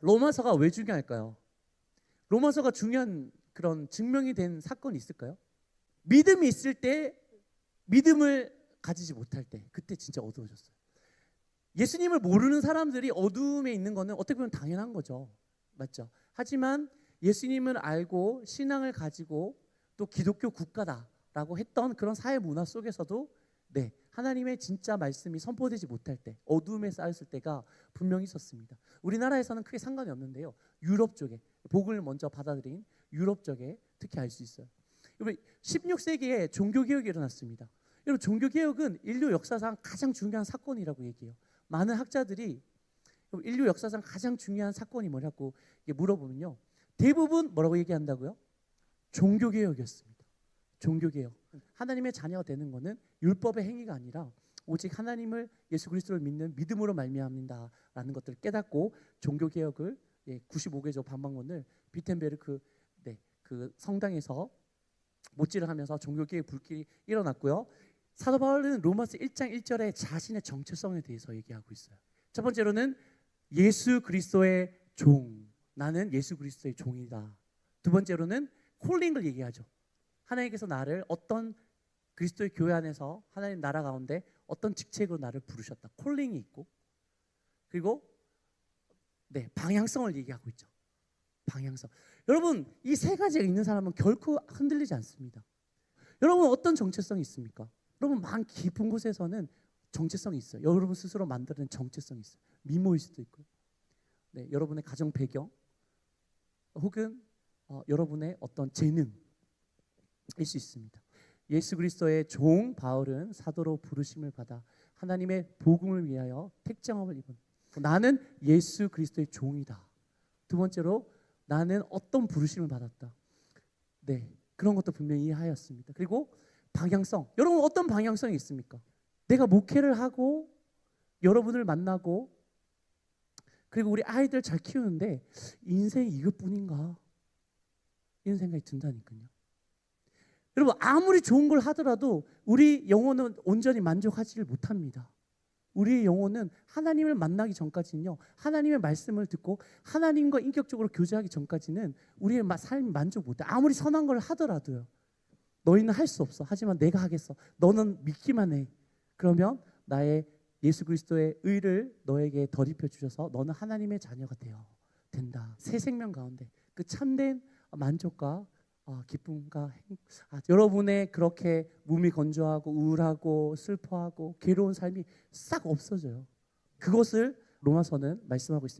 로마서가 왜 중요할까요? 로마서가 중요한 그런 증명이 된 사건이 있을까요? 믿음이 있을 때 믿음을 가지지 못할 때 그때 진짜 어두워졌어요. 예수님을 모르는 사람들이 어두움에 있는 거는 어떻게 보면 당연한 거죠. 맞죠? 하지만 예수님을 알고 신앙을 가지고 또 기독교 국가다라고 했던 그런 사회 문화 속에서도 네, 하나님의 진짜 말씀이 선포되지 못할 때, 어두움에 쌓였을 때가 분명히 있었습니다. 우리나라에서는 크게 상관이 없는데요. 유럽 쪽에 복을 먼저 받아들인 유럽 쪽에 특히 알 수 있어요. 여러분 16세기에 종교 개혁이 일어났습니다. 여러분 종교 개혁은 인류 역사상 가장 중요한 사건이라고 얘기해요. 많은 학자들이 인류 역사상 가장 중요한 사건이 뭐냐고 물어보면요. 대부분 뭐라고 얘기한다고요? 종교 개혁이었습니다. 종교 개혁. 하나님의 자녀가 되는 것은 율법의 행위가 아니라 오직 하나님을 예수 그리스도를 믿는 믿음으로 말미암는다라는 것들을 깨닫고 종교 개혁을 예, 95개조 반박문을 비텐베르크 네, 그 성당에서 못질을 하면서 종교 개혁 불길이 일어났고요. 사도 바울은 로마서 1장 1절에 자신의 정체성에 대해서 얘기하고 있어요. 첫 번째로는 예수 그리스도의 종. 나는 예수 그리스도의 종이다. 두 번째로는 콜링을 얘기하죠. 하나님께서 나를 어떤 그리스도의 교회 안에서 하나님 나라 가운데 어떤 직책으로 나를 부르셨다. 콜링이 있고 그리고 네 방향성을 얘기하고 있죠. 방향성. 여러분 이 세 가지가 있는 사람은 결코 흔들리지 않습니다. 여러분 어떤 정체성이 있습니까? 여러분 만 깊은 곳에서는 정체성이 있어요. 여러분 스스로 만드는 정체성이 있어요. 미모일 수도 있고요. 네, 여러분의 가정 배경 혹은 어, 여러분의 어떤 재능 일수 있습니다. 예수 그리스도의 종 바울은 사도로 부르심을 받아 하나님의 복음을 위하여 택정함을 입은 나는 예수 그리스도의 종이다. 두 번째로 나는 어떤 부르심을 받았다. 네, 그런 것도 분명히 이해하였습니다. 그리고 방향성. 여러분 어떤 방향성이 있습니까? 내가 목회를 하고 여러분을 만나고 그리고 우리 아이들 잘 키우는데 인생이 이것뿐인가? 이런 생각이 든다니까요. 여러분 아무리 좋은 걸 하더라도 우리 영혼은 온전히 만족하지를 못합니다. 우리의 영혼은 하나님을 만나기 전까지는요. 하나님의 말씀을 듣고 하나님과 인격적으로 교제하기 전까지는 우리의 삶이 만족 못해. 아무리 선한 걸 하더라도요. 너희는 할 수 없어. 하지만 내가 하겠어. 너는 믿기만 해. 그러면 나의 예수 그리스도의 의를 너에게 덧입혀 주셔서 너는 하나님의 자녀가 되어 된다. 새 생명 가운데 그 참된 만족과 아, 기쁨과 행... 아, 여러분의 그렇게 몸이 건조하고 우울하고 슬퍼하고 괴로운 삶이 싹 없어져요. 그것을 로마서는 말씀하고 있습니다.